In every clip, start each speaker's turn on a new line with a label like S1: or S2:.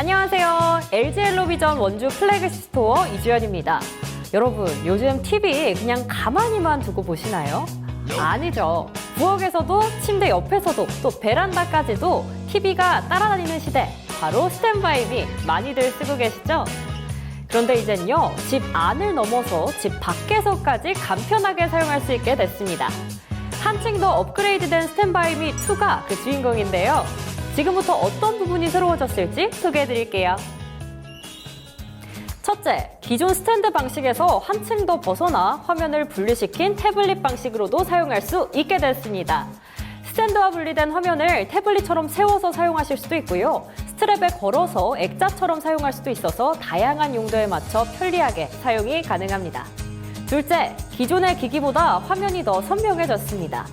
S1: 안녕하세요. LG 헬로비전 원주 플래그십 스토어 이주연입니다. 여러분, 요즘 TV 그냥 가만히만 두고 보시나요? 아니죠. 부엌에서도 침대 옆에서도 또 베란다까지도 TV가 따라다니는 시대. 바로 스탠바이미 많이들 쓰고 계시죠? 그런데 이젠요, 집 안을 넘어서 집 밖에서까지 간편하게 사용할 수 있게 됐습니다. 한층 더 업그레이드된 스탠바이미 2가 그 주인공인데요. 지금부터 어떤 부분이 새로워졌을지 소개해 드릴게요. 첫째, 기존 스탠드 방식에서 한층 더 벗어나 화면을 분리시킨 태블릿 방식으로도 사용할 수 있게 됐습니다. 스탠드와 분리된 화면을 태블릿처럼 세워서 사용하실 수도 있고요. 스트랩에 걸어서 액자처럼 사용할 수도 있어서 다양한 용도에 맞춰 편리하게 사용이 가능합니다. 둘째, 기존의 기기보다 화면이 더 선명해졌습니다.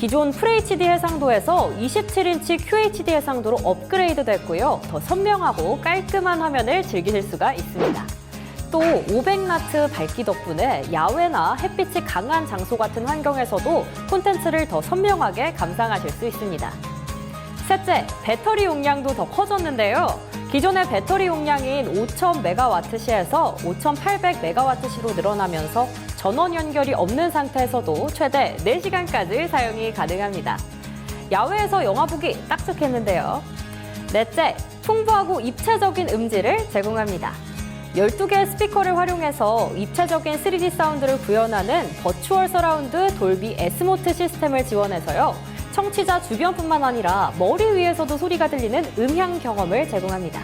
S1: 기존 FHD 해상도에서 27인치 QHD 해상도로 업그레이드 됐고요. 더 선명하고 깔끔한 화면을 즐기실 수가 있습니다. 또 500나트 밝기 덕분에 야외나 햇빛이 강한 장소 같은 환경에서도 콘텐츠를 더 선명하게 감상하실 수 있습니다. 셋째, 배터리 용량도 더 커졌는데요. 기존의 배터리 용량인 5000메가와트시에서 5800메가와트시로 늘어나면서 전원 연결이 없는 상태에서도 최대 4시간까지 사용이 가능합니다. 야외에서 영화 보기 딱 좋겠는데요. 넷째, 풍부하고 입체적인 음질을 제공합니다. 12개의 스피커를 활용해서 입체적인 3D 사운드를 구현하는 버추얼 서라운드 돌비 에스모트 시스템을 지원해서요. 청취자 주변뿐만 아니라 머리 위 에서도 소리가 들리는 음향 경험을 제공합니다.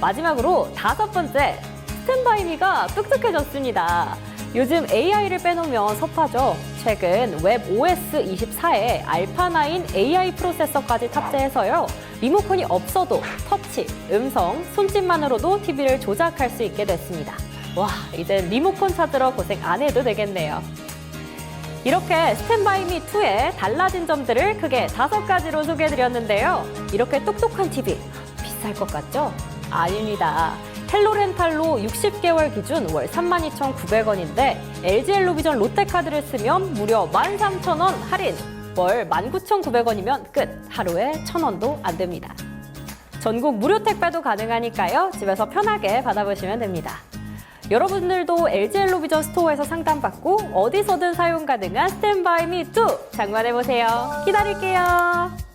S1: 마지막으로 다섯 번째, 스탠바이미가 뚝뚝해졌습니다. 요즘 AI를 빼놓으면 섭하죠. 최근 웹 OS 24에 알파9 AI 프로세서까지 탑재해서요. 리모컨이 없어도 터치, 음성, 손짓만으로도 TV를 조작할 수 있게 됐습니다. 와, 이제 리모컨 찾으러 고생 안 해도 되겠네요. 이렇게 스탠바이미 2의 달라진 점들을 크게 다섯 가지로 소개해드렸는데요. 이렇게 똑똑한 TV 비쌀 것 같죠? 아닙니다. 헬로렌탈로 60개월 기준 월 32,900원인데 LG 헬로비전 롯데카드를 쓰면 무려 13,000원 할인. 월 19,900원이면 끝. 하루에 1,000원도 안 됩니다. 전국 무료 택배도 가능하니까요. 집에서 편하게 받아보시면 됩니다. 여러분들도 LG 헬로비전 스토어에서 상담받고 어디서든 사용 가능한 스탠바이미 2 장만해보세요. 기다릴게요.